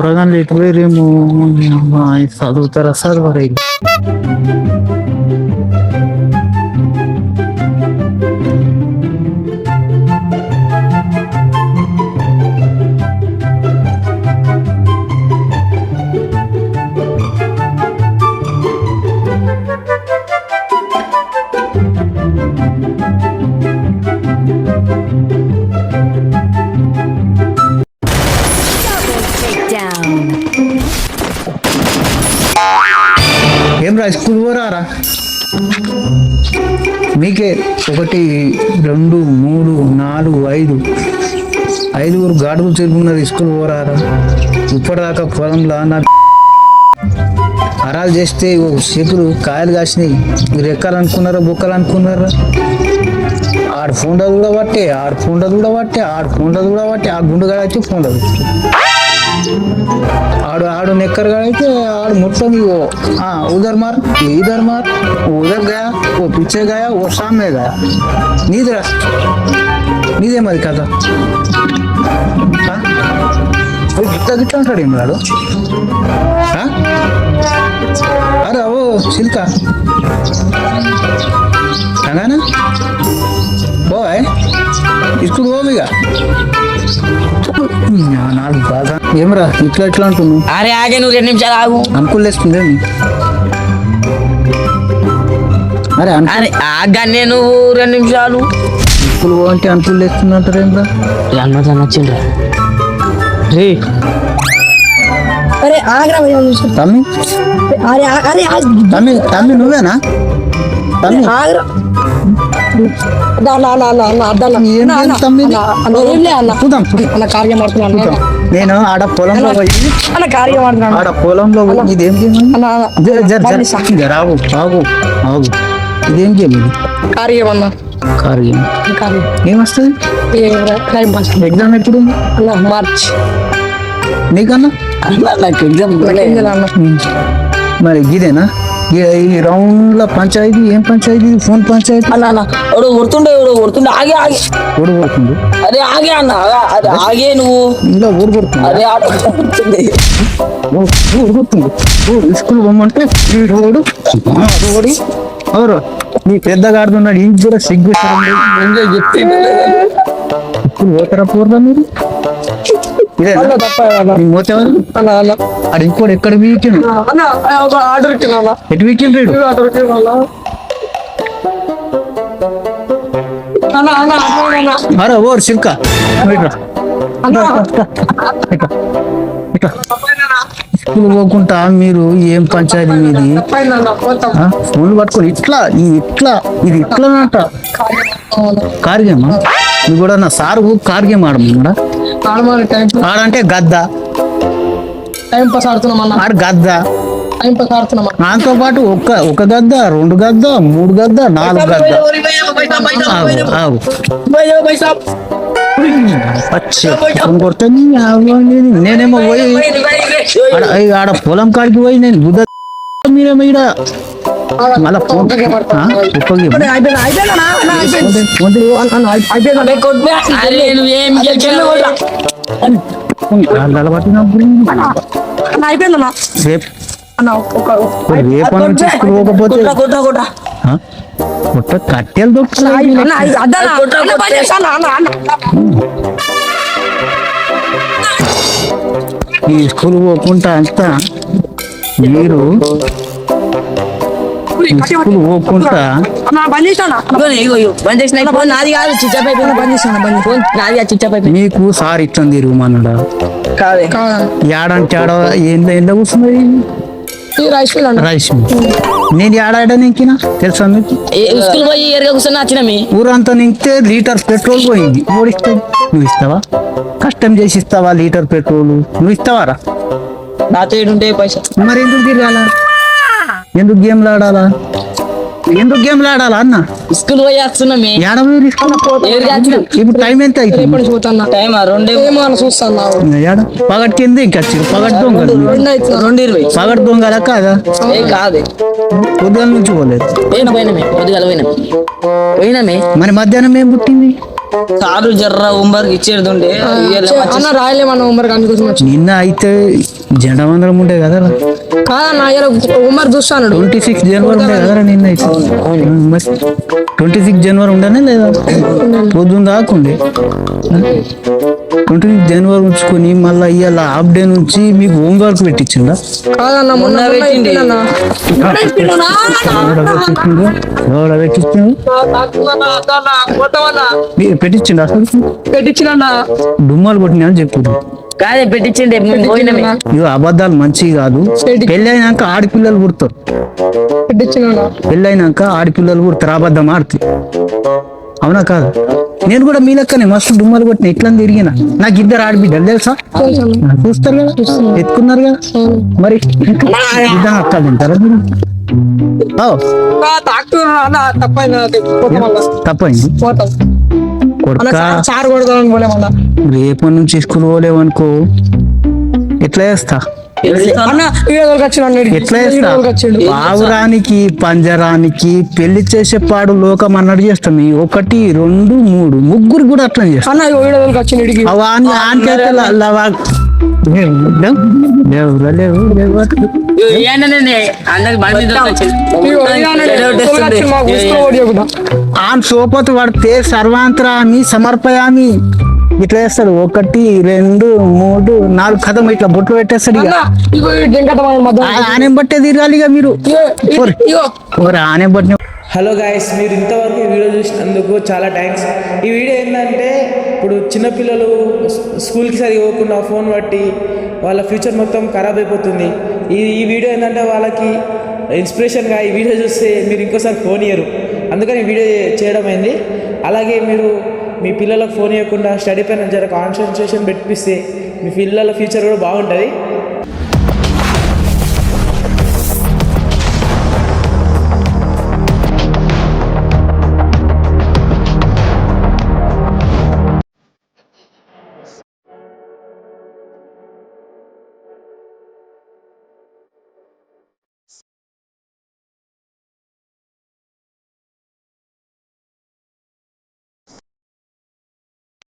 కూరగాయలు ఎటు పోయిరేమో అమ్మా, ఇది చదువుతారా చదవరా ఇది? ఏం రా స్కూల్ పోరారా? మీకే ఒకటి రెండు మూడు నాలుగు ఐదు. ఐదుగురు గాడులు చేరుకున్నారు స్కూల్ పోరారా? ఇప్పటిదాకా పొలంలో నా అరాలు చేస్తే ఓ చెప్పులు కాయలు కాసినాయి. మీరు ఎక్కాలనుకున్నారా బుక్కాలనుకున్నారా? ఆడు ఫోన్లో కూడా పట్టే ఆడు ఫోన్లో కూడా పట్టే ఆడు ఫోన్లో కూడా పట్టే ఆ గుండు आड़ आड़ नेकर गए के, आड़ वो। हाँ उधर मार, ये इधर मार, वो उधर गया, वो पीछे गया, वो सामने गया। नींद ಗಿಟ್ಟ ಗಿಟ್ಟ ಅಂಟಾಡಿ ಮಾಡು ಅರ ಓ ಶಿಲ್ಕ ಹಂಗಾನ ಓಯ್ ఏమరా ఇట్లా ఎట్లా అంటున్నావు? అరే ఆగే నువ్వు రెండు నిమిషాలు ఆగు. అంకుల్ లేస్తుంది అరే అరే ఆగానే నువ్వు రెండు నిమిషాలు. ఇప్పుడు అంటే అంకుల్ లేస్తుంది అంటారు ఏమరా అన్న నచ్చిండ్రా రే. అరే ఆగ్రా తమ్మి? అరే అరే తమ్మి తమ్మి నువ్వేనా? తమ్మి. ఆగ్రా. అన్న కార్యం ఆడుతున్నాను నేను ఆడ పొలంలో పోయి ఆడ పొలంలో పోయి ఇదేం సా- జర ఆగు ఆగు ఇదేం గేమ్ ఇది? అన్న కారు గేమ్. ఏమొస్తుంది? ఎగ్జామ్ ఎప్పుడు? మార్చ్. నీకన్నా? నాకు ఎగ్జామ్ మరి ఇదేనా ఈ- రౌండ్ల పంచాయతీ ఏం పంచాయతీ? ఫోన్ పంచాయతీ? అన్న అన్న ఎవడో కొడుతుండే ఎవడో కొడుతుండే. ఆగే ఆగే. ఓడి కొడుతుంది అరే ఆగే అన్న. అరే ఆగే నువ్వు. ఇంట్లో ఊరు కొడుతుంది అరే ఆడ కొడుతుంది ఊరు కొడుతుంది ఊరు స్కూల్ పోమంటే వీడు ఓడు ఓడి ఎవరు? నీ పెద్దగా ఆడుతున్నాడు ఇంటి కూడా సిగ్గు చెప్తే స్కూల్ పోతారా పోరా మీరు? ఇదే ఇంకోటి ఎక్కడ ఆర్డర్ ఎటు రేడు అరే ఓర్ ఇట్రా. స్కూల్ పోకుండా మీరు ఏం పంచాయతీ మీది? ఫోన్లు పట్టుకొని ఇట్లా ఈ ఇట్లా ఇది ఇట్లా అంట కార్ గేమా ఇది కూడా నా సార్ కార్ గేమ్ ఆడమన్నాడా టైం ఆడంటే గద్ద టైం పాస్ ఆడుతున్నాం అన్న ఆడు గద్ద టైం పాస్ ఆడుతున్నాం దాంతో పాటు ఒక్క ఒక గద్ద రెండు గద్ద మూడు గద్ద నాలుగు గద్ద నేనేమో పోయి ఆడ పొలం కాడికి పోయి నేను బుద్ధ మీరేమో ఈడ మళ్ళా ఫోన్ రేపు కొట్ట కట్టెలు ఈ స్కూల్ పోకుండా అంతా మీరు ఇగో బంద్ చేసిన. ఫోన్ నాది కాదు చిచ్చా పైపు బంద్ చేసిన బంద్ ఫోన్ నాది కాదు సార్ ఇట్లా తిరుగుమన్నాడా కాదే. ఏడంటే ఆడ ఏందో ఎండ కూర్చున్నది? రైస్ మిల్ అన్న. రైస్ నేను ఏడాడ నింకినా? తెలుసా మీకు? స్కూల్ పోయి ఎరగా కూర్చొని ఊరంతా నింపితే లీటర్ పెట్రోల్ పోయింది. ఓడిస్తే నువ్వు ఇస్తావా? కష్టం చేసి ఇస్తావా లీటర్ పెట్రోల్? నువ్వు ఇస్తావారా? నాతో ఏడుంటే పైసా. మరి ఎందుకు తిరగాల? ఎందుకు గేమ్లు ఆడాలా? ఎందుకు గేమ్లు ఆడాలా అన్న? స్కూల్ పోయి వస్తున్నా మీ. ఏడవ ఎరగా వచ్చినాం ఇప్పుడు టైం ఎంత అవుతుంది? నుంచి పోతాను టైం రెండే. ఏమో అని చూస్తాను? ఏడ? పగటి కింద ఇంకా పగటి దొంగలు. రెండు ఇరవై. పగటి దొంగల కాదా? కాదే. పొద్దున నుంచి పోలేదు. పోయిన పోయినమే పొద్దుగాల పోయినా. పోయినమే మరి మధ్యాహ్నం ఏం పుట్టింది? సారు జర్ర హోంవర్క్ ఇచ్చేది ఉండే అన్న రాయలేమన్న హోంవర్క్ అందుకోసం వచ్చి. నిన్న అయితే జెండా వందరం ఉండే కదా కాదన్న ఇలా హోంవర్క్ చూస్తాను ట్వంటీ సిక్స్ జనవరి ఉండే కదా నిన్న అయితే. ట్వంటీ సిక్స్ జనవరి ఉండనే లేదా? పొద్దున్న దాకుండే ట్వంటీ సిక్స్ జనవరి ఉంచుకొని మళ్ళీ ఇవాళ హాఫ్ డే నుంచి మీకు హోంవర్క్ పెట్టించిందా కాదన్న మొన్న మొన్న పెట్టింది. ఎవడ పెట్టించిండు పెట్టించిండు అసలు? పెట్టించిన డుమ్మాలు కొట్టినా కాదే పెట్టించిండే. ఇవి అబద్ధాలు మంచివి కాదు. పెళ్ళి అయినాక ఆడపిల్లలు పుడతారు. పెట్టించిన పెళ్ళి అయినాక ఆడపిల్లలు పుడతారు. అబద్ధం ఆడుతారు అవునా కాదు? నేను కూడా మీ లెక్కనే మస్తు డుమ్మలు కొట్టిన ఇట్లా తిరిగిన. నాకు ఇద్దరు ఆడబిడ్డలు తెలుసా? చూస్తారు కదా? ఎత్తుకున్నారు కదా? మరి ఇద్దరు అక్కలు తింటారా మీరు? తప్పైంది రేపటి నుంచి స్కూల్ పోలేవనుకో. ఎట్లా చేస్తా? పావురానికి పంజరానికి పెళ్ళి చేసే పాడు లోకం అన్నట్టు చేస్తాం. ఈ ఒకటి రెండు మూడు ముగ్గురు కూడా అట్లా చేస్తాం. ఆన్ సోపతి పడితే సర్వాంతరామి సమర్పయామి. ఇట్లా చేస్తాడు. ఒకటి రెండు మూడు నాలుగు కథం ఇట్లా బొట్లు పెట్టేస్తాడు ఇక. ఆనేం బట్టే తిరగాలి ఇక మీరు. ఆనేం బట్టిన హలో గాయస్ మీరు ఇంతవరకు ఈ వీడియో చూసినందుకు చాలా థ్యాంక్స్. ఈ వీడియో ఏంటంటే ఇప్పుడు చిన్నపిల్లలు స్కూల్కి సరిగా పోకుండా ఫోన్ బట్టి వాళ్ళ ఫ్యూచర్ మొత్తం ఖరాబ్ అయిపోతుంది. ఈ ఈ వీడియో ఏంటంటే వాళ్ళకి ఇన్స్పిరేషన్గా ఈ వీడియో చూస్తే మీరు ఇంకోసారి ఫోన్ ఇయ్యరు. అందుకని ఈ వీడియో చేయడం అయింది అలాగే మీరు మీ పిల్లలకు ఫోన్ ఇవ్వకుండా స్టడీ పైన జర కాన్సన్ట్రేషన్ పెట్టిస్తే మీ పిల్లల ఫ్యూచర్ కూడా బాగుంటుంది.